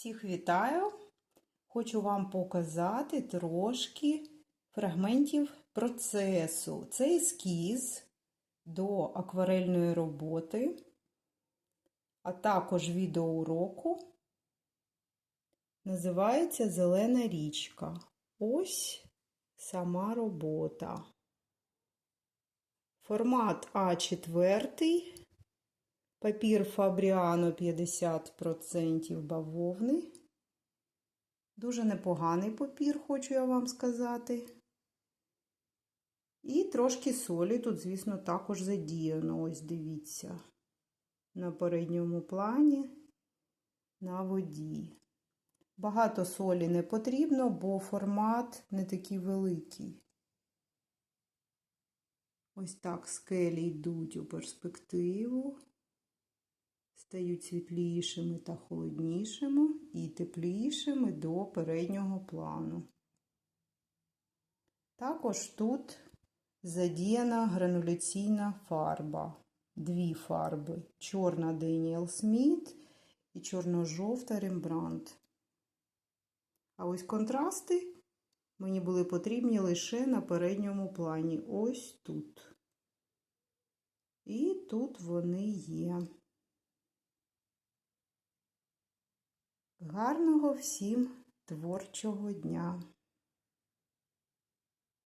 Всіх вітаю! Хочу вам показати трошки фрагментів процесу. Це ескіз до акварельної роботи, а також відеоуроку. Називається Зелена річка. Ось сама робота. Формат А4. Папір Фабріано 50% бавовни. Дуже непоганий папір, хочу я вам сказати. І трошки солі тут, звісно, також задіяно. Ось дивіться. На передньому плані, на воді. Багато солі не потрібно, бо формат не такий великий. Ось так скелі йдуть у перспективу стають світлішими та холоднішими і теплішими до переднього плану. Також тут задіяна грануляційна фарба. Дві фарби чорна Деніел Сміт і чорно-жовта Рембрандт. А ось контрасти мені були потрібні лише на передньому плані. Ось тут. І тут вони є. Гарного всім творчого дня!